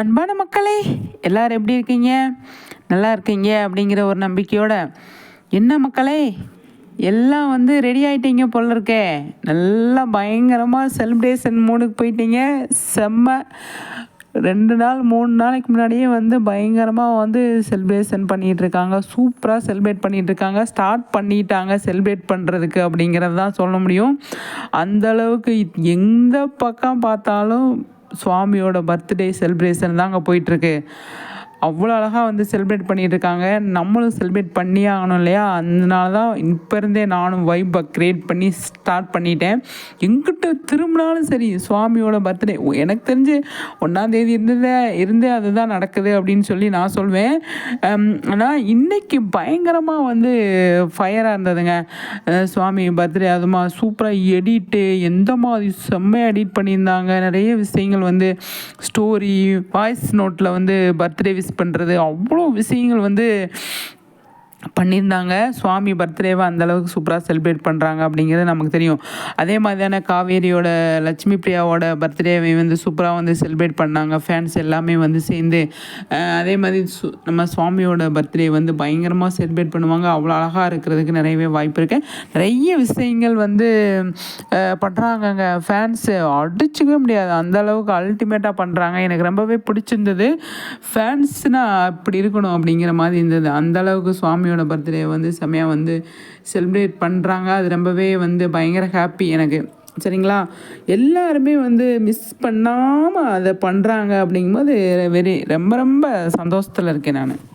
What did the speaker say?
அன்பான மக்களே எல்லோரும் எப்படி இருக்கீங்க? நல்லா இருக்கீங்க அப்படிங்கிற ஒரு நம்பிக்கையோட என்ன மக்களே எல்லாம் வந்து ரெடி ஆகிட்டீங்க போல இருக்கே. நல்லா பயங்கரமாக செலிப்ரேஷன் மூடுக்கு போயிட்டீங்க. செம்ம ரெண்டு நாள் மூணு நாளைக்கு முன்னாடியே வந்து பயங்கரமாக வந்து செலிப்ரேஷன் பண்ணிகிட்ருக்காங்க சூப்பராக செலிப்ரேட் பண்ணிகிட்ருக்காங்க ஸ்டார்ட் பண்ணிட்டாங்க செலிப்ரேட் பண்ணுறதுக்கு அப்படிங்கிறது தான் சொல்ல முடியும். அந்தளவுக்கு எந்த பக்கம் பார்த்தாலும் சுவாமியோட பர்த்டே செலிப்ரேஷன் தான் அங்கே போயிட்டுருக்கு அவ்வளோ அழகாக வந்து செலிப்ரேட் பண்ணிகிட்டு இருக்காங்க நம்மளும் செலிப்ரேட் பண்ணியே ஆகணும் இல்லையா? அதனால தான் இப்போ இருந்தே நானும் வைப்பை க்ரியேட் பண்ணி ஸ்டார்ட் பண்ணிட்டேன். எங்கிட்ட திரும்பினாலும் சரி சுவாமியோட பர்த்டே எனக்கு தெரிஞ்சு ஒன்றாந்தேதி இருந்ததே இருந்தே அதுதான் நடக்குது அப்படின்னு சொல்லி நான் சொல்வேன். ஆனால் இன்றைக்கி பயங்கரமாக வந்து ஃபயராக இருந்ததுங்க. சுவாமி பர்த்டே அதுமா சூப்பராக எடிட்டு எந்த மாதிரி செம்மையாக எடிட் பண்ணியிருந்தாங்க. நிறைய விஷயங்கள் வந்து ஸ்டோரி வாய்ஸ் நோட்டில் வந்து பர்த்டே விஷ் பண்ணுறது அவ்வளோ விஷயங்கள் வந்து பண்ணியிருந்தாங்க. சுவாமி பர்த்டேவை அந்தளவுக்கு சூப்பராக செலிப்ரேட் பண்ணுறாங்க அப்படிங்கிறது நமக்கு தெரியும். அதே மாதிரியான காவேரியோட லட்சுமி பிரியாவோட பர்த்டேவை வந்து சூப்பராக வந்து செலிப்ரேட் பண்ணாங்க. ஃபேன்ஸ் எல்லாமே வந்து சேர்ந்து. அதே மாதிரி சு நம்ம சுவாமியோட பர்த்டே வந்து பயங்கரமாக செலிப்ரேட் பண்ணுவாங்க. அவ்வளோ அழகாக இருக்கிறதுக்கு நிறையவே வாய்ப்பு இருக்குது நிறைய விஷயங்கள் வந்து பண்ணுறாங்கங்க ஃபேன்ஸு அடிச்சுக்கவே முடியாது. அந்த அளவுக்கு அல்டிமேட்டாக பண்ணுறாங்க எனக்கு ரொம்பவே பிடிச்சிருந்தது. ஃபேன்ஸ்னால் அப்படி இருக்கணும் அப்படிங்கிற மாதிரி இருந்தது. அந்த அளவுக்கு சுவாமியோட குழந்தையோட பர்த்டே வந்து செம்மையாக வந்து செலிப்ரேட் பண்ணுறாங்க அது ரொம்பவே வந்து பயங்கர ஹாப்பி எனக்கு. சரிங்களா? எல்லாருமே வந்து மிஸ் பண்ணாமல் அதை பண்ணுறாங்க அப்படிங்கும்போது வெரி ரொம்ப ரொம்ப சந்தோஷத்தில் இருக்கேன் நான்.